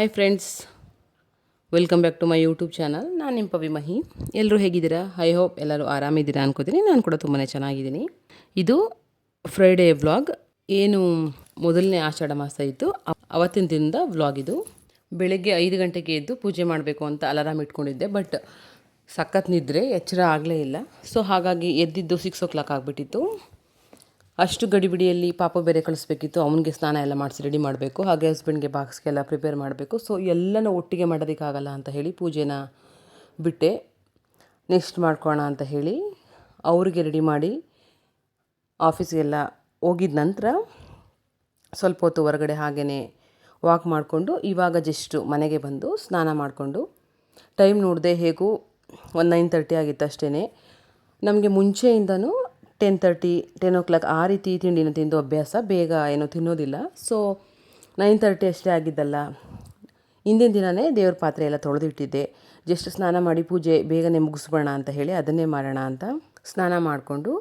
Hi friends welcome back to my YouTube channel ನಾನು ನಿಮ್ಮ ಪವಿ ಮಹಿ. ಎಲ್ಲರೂ ಹೇಗಿದ್ದೀರಾ? ಐ ಹೋಪ್ ಎಲ್ಲರೂ ಆರಾಮಿದ್ದೀರಾ ಅನ್ಕೋತೀನಿ. ನಾನು ಕೂಡ ತುಂಬಾ ಚೆನ್ನಾಗಿದ್ದೀನಿ. ಇದು ಫ್ರೈಡೇ ವ್ಲಾಗ್ ಏನು ಮೊದಲನೇ ಆಷಾಢ ಮಾಸ ಇತ್ತು. ಅವತ್ತಿನ ದಿನದ ವ್ಲಾಗ್ ಇದು. ಬೆಳಗ್ಗೆ ಐದು ಗಂಟೆಗೆ ಎದ್ದು ಪೂಜೆ ಮಾಡಬೇಕು ಅಂತ ಅಲಾರಾಮ್ ಇಟ್ಕೊಂಡಿದ್ದೆ ಬಟ್ ಸಖತ್ ನಿದ್ರೆ ಎಚ್ಚರ ಆಗಲೇ ಇಲ್ಲ. ಸೊ ಹಾಗಾಗಿ ಎದ್ದಿದ್ದು ಸಿಕ್ಸ್ ಓ ಕ್ಲಾಕ್ ಆಗಿಬಿಟ್ಟಿತ್ತು. ಅಷ್ಟು ಗಡಿಬಿಡಿಯಲ್ಲಿ ಪಾಪ ಬೇರೆ ಕಳಿಸ್ಬೇಕಿತ್ತು. ಅವನಿಗೆ ಸ್ನಾನ ಎಲ್ಲ ಮಾಡಿಸಿ ರೆಡಿ ಮಾಡಬೇಕು. ಹಾಗೆ ಹಸ್ಬೆಂಡ್ಗೆ ಬಾಕ್ಸ್ಗೆಲ್ಲ ಪ್ರಿಪೇರ್ ಮಾಡಬೇಕು. ಸೊ ಎಲ್ಲನೂ ಒಟ್ಟಿಗೆ ಮಾಡೋದಕ್ಕಾಗಲ್ಲ ಅಂತ ಹೇಳಿ ಪೂಜೆನ ಬಿಟ್ಟೆ. ನೆಕ್ಸ್ಟ್ ಮಾಡ್ಕೋಣ ಅಂತ ಹೇಳಿ ಅವರಿಗೆ ರೆಡಿ ಮಾಡಿ ಆಫೀಸ್ಗೆಲ್ಲ ಹೋಗಿದ ನಂತರ ಸ್ವಲ್ಪ ಹೊತ್ತು ಹೊರಗಡೆ ಹಾಗೆಯೇ ವಾಕ್ ಮಾಡಿಕೊಂಡು ಇವಾಗ ಜಸ್ಟು ಮನೆಗೆ ಬಂದು ಸ್ನಾನ ಮಾಡಿಕೊಂಡು ಟೈಮ್ ನೋಡಿದೆ ಹೇಗೂ ಒಂದು ನೈನ್ ತರ್ಟಿ ಆಗಿತ್ತು ಅಷ್ಟೇ ನಮಗೆ ಮುಂಚೆಯಿಂದನೂ ten thirty ten o'clock ಆ ರೀತಿ ತಿಂಡಿನ ತಿಂದು ಅಭ್ಯಾಸ, ಬೇಗ ಏನೂ ತಿನ್ನೋದಿಲ್ಲ. ಸೊ ನೈನ್ ತರ್ಟಿ ಅಷ್ಟೇ ಆಗಿದ್ದಲ್ಲ. ಹಿಂದಿನ ದಿನವೇ ದೇವ್ರ ಪಾತ್ರೆ ಎಲ್ಲ ತೊಳೆದಿಟ್ಟಿದ್ದೆ. ಜಸ್ಟ್ ಸ್ನಾನ ಮಾಡಿ ಪೂಜೆ ಬೇಗನೆ ಮುಗಿಸ್ಬೋಣ ಅಂತ ಹೇಳಿ ಅದನ್ನೇ ಮಾಡೋಣ ಅಂತ ಸ್ನಾನ ಮಾಡಿಕೊಂಡು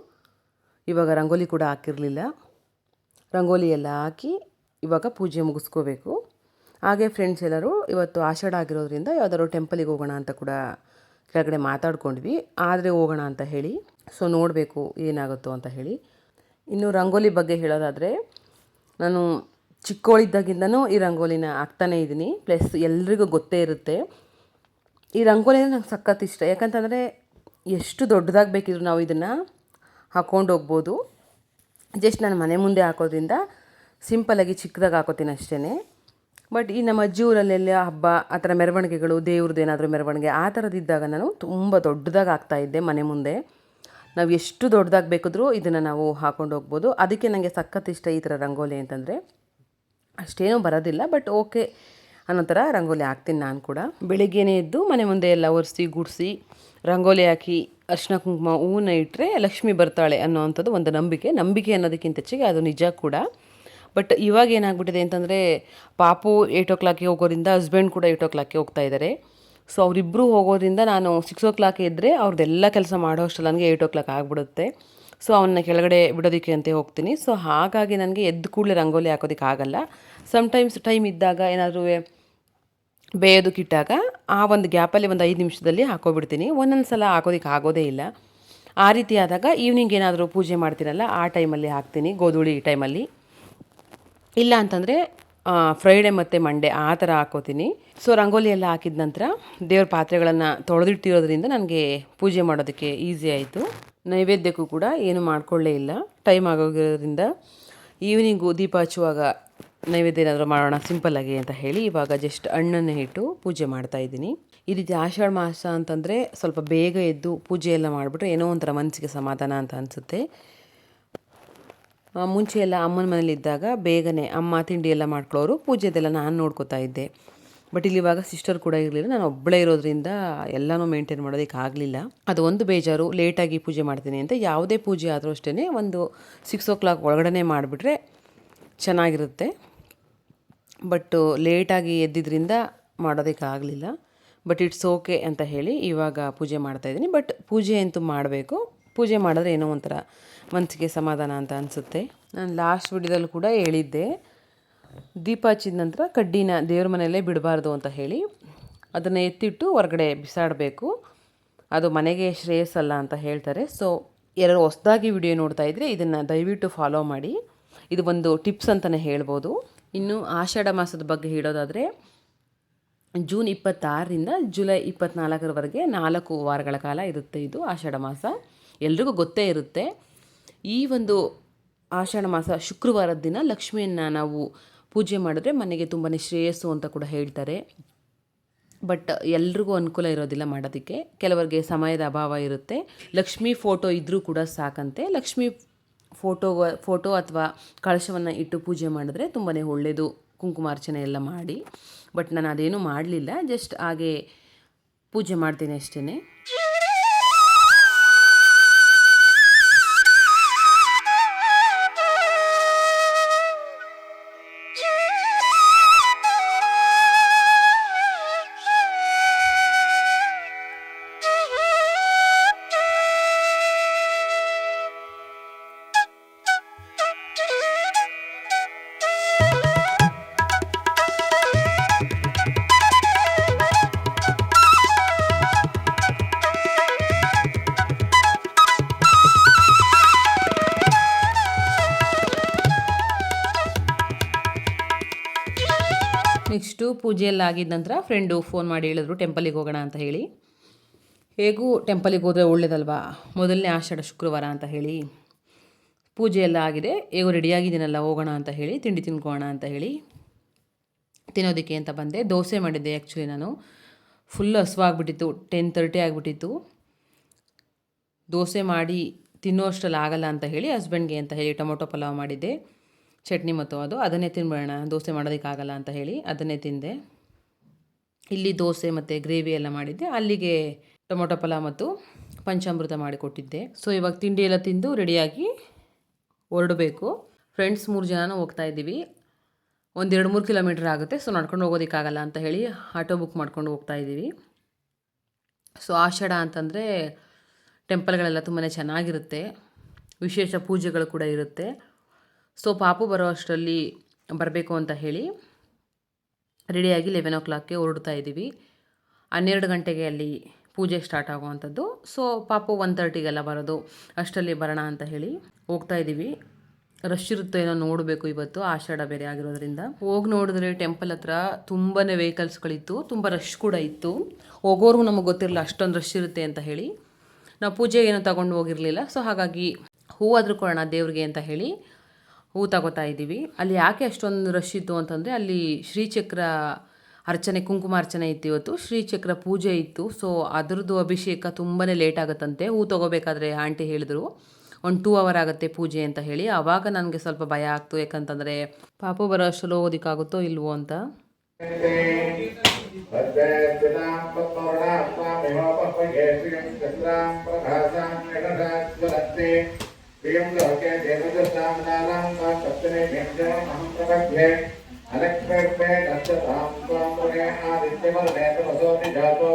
ಇವಾಗ ರಂಗೋಲಿ ಕೂಡ ಹಾಕಿರಲಿಲ್ಲ. ರಂಗೋಲಿ ಎಲ್ಲ ಹಾಕಿ ಇವಾಗ ಪೂಜೆ ಮುಗಿಸ್ಕೋಬೇಕು. ಹಾಗೆ ಫ್ರೆಂಡ್ಸ್ ಎಲ್ಲರೂ ಇವತ್ತು ಆಷಾಢ ಆಗಿರೋದ್ರಿಂದ ಯಾವುದಾದ್ರು ಟೆಂಪಲಿಗೆ ಹೋಗೋಣ ಅಂತ ಕೂಡ ಕೆಳಗಡೆ ಮಾತಾಡ್ಕೊಂಡ್ವಿ ಆದರೆ ಹೋಗೋಣ ಅಂತ ಹೇಳಿ. ಸೊ ನೋಡಬೇಕು ಏನಾಗುತ್ತೋ ಅಂತ ಹೇಳಿ. ಇನ್ನು ರಂಗೋಲಿ ಬಗ್ಗೆ ಹೇಳೋದಾದರೆ, ನಾನು ಚಿಕ್ಕವಳಿದ್ದಾಗಿಂದನೂ ಈ ರಂಗೋಲಿನ ಹಾಕ್ತಾನೇ ಇದ್ದೀನಿ. ಪ್ಲಸ್ ಎಲ್ರಿಗೂ ಗೊತ್ತೇ ಇರುತ್ತೆ. ಈ ರಂಗೋಲಿ ನಂಗೆ ಸಖತ್ ಇಷ್ಟ. ಯಾಕಂತಂದರೆ, ಎಷ್ಟು ದೊಡ್ಡದಾಗಿ ಬೇಕಿದ್ರು ನಾವು ಇದನ್ನು ಹಾಕ್ಕೊಂಡು ಹೋಗ್ಬೋದು. ಜಸ್ಟ್ ನಾನು ಮನೆ ಮುಂದೆ ಹಾಕೋದ್ರಿಂದ ಸಿಂಪಲಾಗಿ ಚಿಕ್ಕದಾಗಿ ಹಾಕೋತೀನಿ ಅಷ್ಟೇ ಬಟ್ ಈ ನಮ್ಮ ಅಜ್ಜಿ ಊರಲ್ಲೆಲ್ಲ ಹಬ್ಬ, ಆ ಥರ ಮೆರವಣಿಗೆಗಳು, ದೇವ್ರದ್ದು ಏನಾದರೂ ಮೆರವಣಿಗೆ, ಆ ಥರದ್ದಿದ್ದಾಗ ನಾನು ತುಂಬ ದೊಡ್ಡದಾಗಿ ಆಗ್ತಾ ಇದ್ದೆ ಮನೆ ಮುಂದೆ. ನಾವು ಎಷ್ಟು ದೊಡ್ಡದಾಗಿ ಬೇಕಿದ್ರೂ ಇದನ್ನು ನಾವು ಹಾಕೊಂಡು ಹೋಗ್ಬೋದು. ಅದಕ್ಕೆ ನನಗೆ ಸಖತ್ ಇಷ್ಟ ಈ ಥರ ರಂಗೋಲಿ ಅಂತಂದರೆ, ಅಷ್ಟೇನೂ ಬರೋದಿಲ್ಲ ಬಟ್ ಓಕೆ ಅನ್ನೋ ಥರ ರಂಗೋಲಿ ಹಾಕ್ತೀನಿ ನಾನು ಕೂಡ. ಬೆಳಿಗ್ಗೆನೇ ಎದ್ದು ಮನೆ ಮುಂದೆ ಎಲ್ಲ ಒರೆಸಿ, ಗುಡಿಸಿ, ರಂಗೋಲಿ ಹಾಕಿ ಅರ್ಶಿನ ಕುಂಕುಮ, ಹೂವನ್ನ ಇಟ್ಟರೆ ಲಕ್ಷ್ಮಿ ಬರ್ತಾಳೆ ಅನ್ನೋವಂಥದ್ದು ಒಂದು ನಂಬಿಕೆ. ನಂಬಿಕೆ ಅನ್ನೋದಕ್ಕಿಂತ ಹೆಚ್ಚಿಗೆ ಅದು ನಿಜ ಕೂಡ. ಬಟ್ ಇವಾಗ ಏನಾಗ್ಬಿಟ್ಟಿದೆ ಅಂತಂದರೆ, ಪಾಪು ಏಯ್ಟ್ ಓ ಕ್ಲಾಕಿಗೆ ಹೋಗೋದ್ರಿಂದ ಹಸ್ಬೆಂಡ್ ಕೂಡ ಏಯ್ಟ್ ಓ ಕ್ಲಾಕಿಗೆ ಹೋಗ್ತಾ ಇದ್ದಾರೆ ಸೊ ಅವರಿಬ್ಬರು ಹೋಗೋದ್ರಿಂದ ನಾನು ಸಿಕ್ಸ್ ಓ ಕ್ಲಾಕ್ ಇದ್ದರೆ ಅವ್ರದ್ದೆಲ್ಲ ಕೆಲಸ ಮಾಡೋ ಅಷ್ಟರಲ್ಲಿ ನನಗೆ ಏಯ್ಟ್ ಓ ಕ್ಲಾಕ್ ಆಗಿಬಿಡುತ್ತೆ. ಸೊ ಅವನ್ನ ಕೆಳಗಡೆ ಬಿಡೋದಕ್ಕೆ ಅಂತ ಹೋಗ್ತೀನಿ. ಸೊ ಹಾಗಾಗಿ ನನಗೆ ಎದ್ದು ಕೂಡಲೇ ರಂಗೋಲಿ ಹಾಕೋದಕ್ಕೆ ಆಗಲ್ಲ. ಸಮ್ಟೈಮ್ಸ್ ಟೈಮ್ ಇದ್ದಾಗ ಏನಾದರೂ ಬೇಯೋದಕ್ಕಿಟ್ಟಾಗ ಆ ಒಂದು ಗ್ಯಾಪಲ್ಲಿ ಒಂದು ಐದು ನಿಮಿಷದಲ್ಲಿ ಹಾಕೋಬಿಡ್ತೀನಿ. ಒಂದೊಂದು ಸಲ ಹಾಕೋದಕ್ಕೆ ಆಗೋದೇ ಇಲ್ಲ. ಆ ರೀತಿ ಆದಾಗ ಈವ್ನಿಂಗ್ ಏನಾದರೂ ಪೂಜೆ ಮಾಡ್ತೀನಲ್ಲ, ಆ ಟೈಮಲ್ಲಿ ಹಾಕ್ತೀನಿ, ಗೋಧೂಳಿ ಟೈಮಲ್ಲಿ ಇಲ್ಲ ಅಂತಂದರೆ ಫ್ರೈಡೇ ಮತ್ತು ಮಂಡೇ ಆ ಥರ ಹಾಕೋತೀನಿ. ಸೊ ರಂಗೋಲಿ ಎಲ್ಲ ಹಾಕಿದ ನಂತರ ದೇವ್ರ ಪಾತ್ರೆಗಳನ್ನು ತೊಳೆದಿಟ್ಟಿರೋದ್ರಿಂದ ನನಗೆ ಪೂಜೆ ಮಾಡೋದಕ್ಕೆ ಈಸಿ ಆಯಿತು. ನೈವೇದ್ಯಕ್ಕೂ ಕೂಡ ಏನು ಮಾಡಿಕೊಳ್ಳೇ ಇಲ್ಲ. ಟೈಮ್ ಆಗೋಗಿರೋದ್ರಿಂದ ಈವ್ನಿಂಗು ದೀಪ ಹಚ್ಚುವಾಗ ನೈವೇದ್ಯ ಏನಾದರೂ ಮಾಡೋಣ ಸಿಂಪಲ್ಲಾಗಿ ಅಂತ ಹೇಳಿ ಇವಾಗ ಜಸ್ಟ್ ಹಣ್ಣನ್ನು ಇಟ್ಟು ಪೂಜೆ ಮಾಡ್ತಾ ಇದ್ದೀನಿ. ಈ ರೀತಿ ಆಷಾಢ ಮಾಸ ಅಂತಂದರೆ ಸ್ವಲ್ಪ ಬೇಗ ಎದ್ದು ಪೂಜೆ ಎಲ್ಲ ಮಾಡಿಬಿಟ್ರೆ ಏನೋ ಒಂಥರ ಮನಸ್ಸಿಗೆ ಸಮಾಧಾನ ಅಂತ ಅನಿಸುತ್ತೆ. ಮುಂಚೆ ಎಲ್ಲ ಅಮ್ಮನ ಮನೇಲಿದ್ದಾಗ ಬೇಗನೆ ಅಮ್ಮ ತಿಂಡಿ ಎಲ್ಲ ಮಾಡ್ಕೊಳ್ಳೋರು, ಪೂಜೆದೆಲ್ಲ ನಾನು ನೋಡ್ಕೋತಾ ಇದ್ದೆ. ಬಟ್ ಇಲ್ಲಿ ಇವಾಗ ಸಿಸ್ಟರ್ ಕೂಡ ಇರಲಿಲ್ಲ. ನಾನು ಒಬ್ಬಳೇ ಇರೋದ್ರಿಂದ ಎಲ್ಲನೂ ಮೇಂಟೈನ್ ಮಾಡೋದಕ್ಕೆ ಆಗಲಿಲ್ಲ. ಅದು ಒಂದು ಬೇಜಾರು. ಲೇಟಾಗಿ ಪೂಜೆ ಮಾಡ್ತೀನಿ ಅಂತ ಯಾವುದೇ ಪೂಜೆ ಆದರೂ ಅಷ್ಟೇ ಒಂದು ಸಿಕ್ಸ್ ಓ ಕ್ಲಾಕ್ ಒಳಗಡೆ ಮಾಡಿಬಿಟ್ರೆ ಚೆನ್ನಾಗಿರುತ್ತೆ. ಬಟ್ ಲೇಟಾಗಿ ಎದ್ದಿದ್ರಿಂದ ಮಾಡೋದಕ್ಕೆ ಆಗಲಿಲ್ಲ. ಬಟ್ ಇಟ್ಸ್ ಓಕೆ ಅಂತ ಹೇಳಿ ಇವಾಗ ಪೂಜೆ ಮಾಡ್ತಾಯಿದ್ದೀನಿ ಬಟ್ ಪೂಜೆ ಅಂತೂ ಮಾಡಬೇಕು. ಪೂಜೆ ಮಾಡಿದ್ರೆ ಏನೋ ಒಂಥರ ಮನಸ್ಸಿಗೆ ಸಮಾಧಾನ ಅಂತ ಅನಿಸುತ್ತೆ. ನಾನು ಲಾಸ್ಟ್ ವಿಡಿಯೋದಲ್ಲಿ ಕೂಡ ಹೇಳಿದ್ದೆ. ದೀಪ ಹಚ್ಚಿದ ನಂತರ ಕಡ್ಡಿನ ದೇವ್ರ ಮನೆಯಲ್ಲೇ ಬಿಡಬಾರ್ದು ಅಂತ ಹೇಳಿ ಅದನ್ನು ಎತ್ತಿಟ್ಟು ಹೊರಗಡೆ ಬಿಸಾಡಬೇಕು. ಅದು ಮನೆಗೆ ಶ್ರೇಯಸ್ಸಲ್ಲ ಅಂತ ಹೇಳ್ತಾರೆ. ಸೊ ಎರಡು ಹೊಸದಾಗಿ ವಿಡಿಯೋ ನೋಡ್ತಾ ಇದ್ದರೆ ಇದನ್ನು ದಯವಿಟ್ಟು ಫಾಲೋ ಮಾಡಿ. ಇದು ಒಂದು ಟಿಪ್ಸ್ ಅಂತಲೇ ಹೇಳ್ಬೋದು. ಇನ್ನು ಆಷಾಢ ಮಾಸದ ಬಗ್ಗೆ ಹೇಳೋದಾದರೆ ಜೂನ್ ಇಪ್ಪತ್ತಾರರಿಂದ ಜುಲೈ ಇಪ್ಪತ್ತ್ನಾಲ್ಕರವರೆಗೆ ನಾಲ್ಕು ವಾರಗಳ ಕಾಲ ಇರುತ್ತೆ ಇದು ಆಷಾಢ ಮಾಸ. ಎಲ್ರಿಗೂ ಗೊತ್ತೇ ಇರುತ್ತೆ. ಈ ಒಂದು ಆಷಾಢ ಮಾಸ ಶುಕ್ರವಾರದ ದಿನ ಲಕ್ಷ್ಮಿಯನ್ನು ನಾವು ಪೂಜೆ ಮಾಡಿದ್ರೆ ಮನೆಗೆ ತುಂಬಾ ಶ್ರೇಯಸ್ಸು ಅಂತ ಕೂಡ ಹೇಳ್ತಾರೆ. ಬಟ್ ಎಲ್ರಿಗೂ ಅನುಕೂಲ ಇರೋದಿಲ್ಲ ಮಾಡೋದಕ್ಕೆ. ಕೆಲವರಿಗೆ ಸಮಯದ ಅಭಾವ ಇರುತ್ತೆ. ಲಕ್ಷ್ಮಿ ಫೋಟೋ ಇದ್ದರೂ ಕೂಡ ಸಾಕಂತೆ. ಲಕ್ಷ್ಮಿ ಫೋಟೋ ಫೋಟೋ ಅಥವಾ ಕಳಶವನ್ನು ಇಟ್ಟು ಪೂಜೆ ಮಾಡಿದ್ರೆ ತುಂಬಾ ಒಳ್ಳೆಯದು ಕುಂಕುಮಾರ್ಚನೆ ಎಲ್ಲ ಮಾಡಿ. ಬಟ್ ನಾನು ಅದೇನೂ ಮಾಡಲಿಲ್ಲ. ಜಸ್ಟ್ ಹಾಗೆ ಪೂಜೆ ಮಾಡ್ತೀನಿ ಅಷ್ಟೇ ಪೂಜೆಯೆಲ್ಲ ಆಗಿದ ನಂತರ ಫ್ರೆಂಡು ಫೋನ್ ಮಾಡಿ ಹೇಳಿದ್ರು ಟೆಂಪಲಿಗೆ ಹೋಗೋಣ ಅಂತ ಹೇಳಿ. ಹೇಗೂ ಟೆಂಪಲಿಗೆ ಹೋದರೆ ಒಳ್ಳೇದಲ್ವಾ? ಮೊದಲನೇ ಆಷಾಢ ಶುಕ್ರವಾರ ಅಂತ ಹೇಳಿ. ಪೂಜೆ ಎಲ್ಲ ಆಗಿದೆ, ಹೇಗೋ ರೆಡಿಯಾಗಿದ್ದೀನಲ್ಲ ಹೋಗೋಣ ಅಂತ ಹೇಳಿ, ತಿಂಡಿ ತಿನ್ಕೋಣ ಅಂತ ಹೇಳಿ. ತಿನ್ನೋದಕ್ಕೆ ಅಂತ ಬಂದೆ, ದೋಸೆ ಮಾಡಿದ್ದೆ ಆ್ಯಕ್ಚುಲಿ ನಾನು. ಫುಲ್ ಹಸುವಾಗ್ಬಿಟ್ಟಿತ್ತು ಟೆನ್ ತರ್ಟಿ ಆಗಿಬಿಟ್ಟಿತ್ತು. ದೋಸೆ ಮಾಡಿ ತಿನ್ನೋಷ್ಟರಲ್ಲಿ ಆಗಲ್ಲ ಅಂತ ಹೇಳಿ ಹಸ್ಬೆಂಡ್ಗೆ ಅಂತ ಹೇಳಿ ಟೊಮೊಟೊ ಪಲಾವ್ ಮಾಡಿದ್ದೆ. ಚಟ್ನಿ ಮತ್ತು ಅದು. ಅದನ್ನೇ ತಿನ್ಬೇಡ ದೋಸೆ ಮಾಡೋದಕ್ಕಾಗಲ್ಲ ಅಂತ ಹೇಳಿ ಅದನ್ನೇ ತಿಂದೆ. ಇಲ್ಲಿ ದೋಸೆ ಮತ್ತು ಗ್ರೇವಿ ಎಲ್ಲ ಮಾಡಿದ್ದೆ. ಅಲ್ಲಿಗೆ ಟೊಮೊಟೊ ಪಲಾವ್ ಮತ್ತು ಪಂಚಾಮೃತ ಮಾಡಿಕೊಟ್ಟಿದ್ದೆ ಸೊ ಇವಾಗ ತಿಂಡಿ ಎಲ್ಲ ತಿಂದು ರೆಡಿಯಾಗಿ ಹೊರಡಬೇಕು. ಫ್ರೆಂಡ್ಸ್ ಮೂರು ಜನನೂ ಹೋಗ್ತಾ ಇದ್ದೀವಿ. ಒಂದು ಎರಡು ಮೂರು ಕಿಲೋಮೀಟ್ರ್ ಆಗುತ್ತೆ. ಸೊ ನಡ್ಕೊಂಡು ಹೋಗೋದಕ್ಕಾಗಲ್ಲ ಅಂತ ಹೇಳಿ ಆಟೋ ಬುಕ್ ಮಾಡ್ಕೊಂಡು ಹೋಗ್ತಾ ಇದ್ದೀವಿ. ಸೊ ಆಷಾಢ ಅಂತಂದರೆ ಟೆಂಪಲ್ಗಳೆಲ್ಲ ತುಂಬಾ ಚೆನ್ನಾಗಿರುತ್ತೆ. ವಿಶೇಷ ಪೂಜೆಗಳು ಕೂಡ ಇರುತ್ತೆ. ಸೊ ಪಾಪು ಬರೋ ಅಷ್ಟರಲ್ಲಿ ಬರಬೇಕು ಅಂತ ಹೇಳಿ ರೆಡಿಯಾಗಿ ಲೆವೆನ್ ಓ ಕ್ಲಾಕ್ಗೆ ಹೊರಡ್ತಾ ಇದ್ದೀವಿ. ಹನ್ನೆರಡು ಗಂಟೆಗೆ ಅಲ್ಲಿ ಪೂಜೆ ಸ್ಟಾರ್ಟ್ ಆಗುವಂಥದ್ದು. ಸೊ ಪಾಪು ಒನ್ ತರ್ಟಿಗೆಲ್ಲ ಬರೋದು, ಅಷ್ಟರಲ್ಲಿ ಬರೋಣ ಅಂತ ಹೇಳಿ ಹೋಗ್ತಾ ಇದ್ದೀವಿ. ರಶ್ ಇರುತ್ತೆ ಏನೋ ನೋಡಬೇಕು ಇವತ್ತು, ಆಷಾಢ ಬೇರೆ ಆಗಿರೋದ್ರಿಂದ. ಹೋಗಿ ನೋಡಿದ್ರೆ ಟೆಂಪಲ್ ಹತ್ರ ತುಂಬಾ ವೆಹಿಕಲ್ಸ್ಗಳಿತ್ತು ತುಂಬ ರಶ್ ಕೂಡ ಇತ್ತು. ಹೋಗೋರ್ಗು ನಮಗೆ ಗೊತ್ತಿರಲಿಲ್ಲ ಅಷ್ಟೊಂದು ರಶ್ ಇರುತ್ತೆ ಅಂತ ಹೇಳಿ. ನಾವು ಪೂಜೆ ಏನೋ ತಗೊಂಡು ಹೋಗಿರಲಿಲ್ಲ. ಸೊ ಹಾಗಾಗಿ ಹೂವಾದರೂ ಕೊಡೋಣ ದೇವ್ರಿಗೆ ಅಂತ ಹೇಳಿ ಹೂ ತಗೋತಾ ಇದ್ದೀವಿ. ಅಲ್ಲಿ ಯಾಕೆ ಅಷ್ಟೊಂದು ರಶ್ ಇತ್ತು ಅಂತಂದರೆ ಅಲ್ಲಿ ಶ್ರೀಚಕ್ರ ಅರ್ಚನೆ, ಕುಂಕುಮ ಅರ್ಚನೆ ಇತ್ತು ಇವತ್ತು. ಶ್ರೀಚಕ್ರ ಪೂಜೆ ಇತ್ತು. ಸೊ ಅದರದ್ದು ಅಭಿಷೇಕ ತುಂಬಾ ಲೇಟ್ ಆಗುತ್ತಂತೆ. ಹೂ ತೊಗೋಬೇಕಾದ್ರೆ ಆಂಟಿ ಹೇಳಿದರು, ಒಂದು ಟೂ ಅವರ್ ಆಗುತ್ತೆ ಪೂಜೆ ಅಂತ ಹೇಳಿ. ಆವಾಗ ನನಗೆ ಸ್ವಲ್ಪ ಭಯ ಆಗ್ತು. ಯಾಕಂತಂದರೆ, ಪಾಪು ಬರೋ ಅಷ್ಟರಲ್ಲಿ ಓದಿಕ್ಕಾಗುತ್ತೋ ಇಲ್ವೋ ಅಂತ. प्रियं लोके देवदशामदानां वा सप्तमे व्यञ्जनमहं प्रपद्ये अलक्ष्मीर्मे दक्षतां त्वां मुने आदित्यवर्णे तपसो निजातो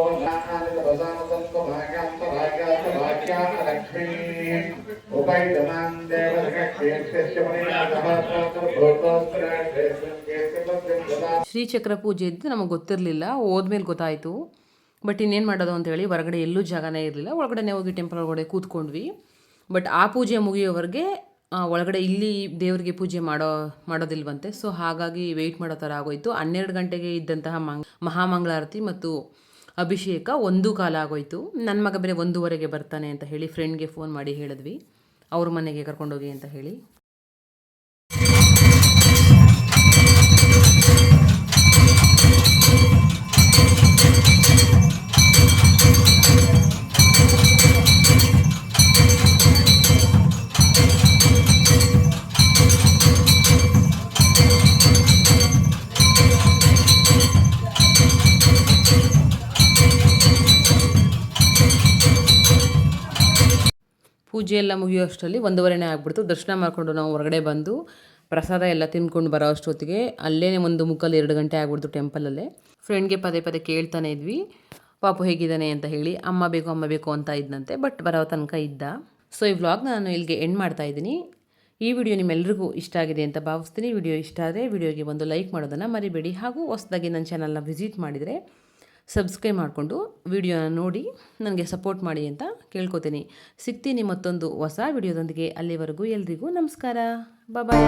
वसानसन्तभाग्यान्तभाग्यान्तभाग्या अलक्ष्मीः उपैतमां देवदक्षीर्त्यस्य मुनिनाथः भूतोत्तराढ्येष्वङ्गेस्य ಶ್ರೀಚಕ್ರ ಪೂಜೆ ಇದ್ದು ನಮಗೆ ಗೊತ್ತಿರಲಿಲ್ಲ ಹೋದ್ಮೇಲೆ ಗೊತ್ತಾಯಿತು ಬಟ್ ಇನ್ನೇನು ಮಾಡೋದು ಅಂತೇಳಿ ಹೊರಗಡೆ ಎಲ್ಲೂ ಜಾಗನೇ ಇರಲಿಲ್ಲ ಒಳಗಡೆ ಹೋಗಿ ಟೆಂಪಲ್ ಒಳಗಡೆ ಕೂತ್ಕೊಂಡ್ವಿ ಬಟ್ ಆ ಪೂಜೆ ಮುಗಿಯೋವರೆಗೆ ಒಳಗಡೆ ಇಲ್ಲಿ ದೇವರಿಗೆ ಪೂಜೆ ಮಾಡೋ, ಮಾಡೋದಿಲ್ವಂತೆ. ಸೊ ಹಾಗಾಗಿ ವೆಯ್ಟ್ ಮಾಡೋ ಥರ ಆಗೋಯ್ತು. ಹನ್ನೆರಡು ಗಂಟೆಗೆ ಇದ್ದಂತಹ ಮಂಗ್, ಮಹಾಮಂಗಳಾರತಿ ಮತ್ತು ಅಭಿಷೇಕ ಒಂದು ಕಾಲ ಆಗೋಯ್ತು. ನನ್ನ ಮಗ ಬೇರೆ ಒಂದೂವರೆಗೆ ಬರ್ತಾನೆ ಅಂತ ಹೇಳಿ ಫ್ರೆಂಡ್ಗೆ ಫೋನ್ ಮಾಡಿ ಹೇಳಿದ್ವಿ. ಅವ್ರ ಮನೆಗೆ ಕರ್ಕೊಂಡೋಗಿ ಅಂತ ಹೇಳಿ. ಪೂಜೆ ಎಲ್ಲ ಮುಗಿಯೋಷ್ಟರಲ್ಲಿ ಒಂದೂವರೆನೇ ಆಗ್ಬಿಡ್ತು. ದರ್ಶನ ಮಾಡಿಕೊಂಡು ನಾವು ಹೊರಗಡೆ ಬಂದು ಪ್ರಸಾದ ಎಲ್ಲ ತಿನ್ಕೊಂಡು ಬರೋ ಅಷ್ಟೊತ್ತಿಗೆ ಅಲ್ಲೇ ಒಂದು ಮುಕ್ಕಲ್ಲಿ ಎರಡು ಗಂಟೆ ಆಗ್ಬಿಡ್ತು ಟೆಂಪಲಲ್ಲೇ ಫ್ರೆಂಡ್ಗೆ ಪದೇ ಪದೇ ಕೇಳ್ತಾನೆ ಇದ್ವಿ. ಪಾಪು ಹೇಗಿದ್ದಾನೆ ಅಂತ ಹೇಳಿ, ಅಮ್ಮ ಬೇಕು ಅಮ್ಮ ಬೇಕು ಅಂತ ಇದ್ದಂತೆ ಬಟ್ ಬರೋ ತನಕ ಇದ್ದ. ಸೊ ಈ ವ್ಲಾಗ್ನ ನಾನು ಇಲ್ಲಿಗೆ ಎಂಡ್ ಮಾಡ್ತಾ ಇದ್ದೀನಿ. ಈ ವಿಡಿಯೋ ನಿಮ್ಮೆಲ್ಲರಿಗೂ ಇಷ್ಟ ಆಗಿದೆ ಅಂತ ಭಾವಿಸ್ತೀನಿ. ವಿಡಿಯೋ ಇಷ್ಟ ಆದರೆ ವಿಡಿಯೋಗೆ ಒಂದು ಲೈಕ್ ಮಾಡೋದನ್ನು ಮರಿಬೇಡಿ. ಹಾಗೂ ಹೊಸದಾಗಿ ನನ್ನ ಚಾನಲ್ನ ವಿಸಿಟ್ ಮಾಡಿದರೆ ಸಬ್ಸ್ಕ್ರೈಬ್ ಮಾಡಿಕೊಂಡು ವಿಡಿಯೋನ ನೋಡಿ, ನನಗೆ ಸಪೋರ್ಟ್ ಮಾಡಿ ಅಂತ ಕೇಳ್ಕೊತೀನಿ. ಸಿಗ್ತೀನಿ ಮತ್ತೊಂದು ಹೊಸ ವಿಡಿಯೋದೊಂದಿಗೆ. ಅಲ್ಲಿವರೆಗೂ ಎಲ್ರಿಗೂ ನಮಸ್ಕಾರ. ಬಾಯ್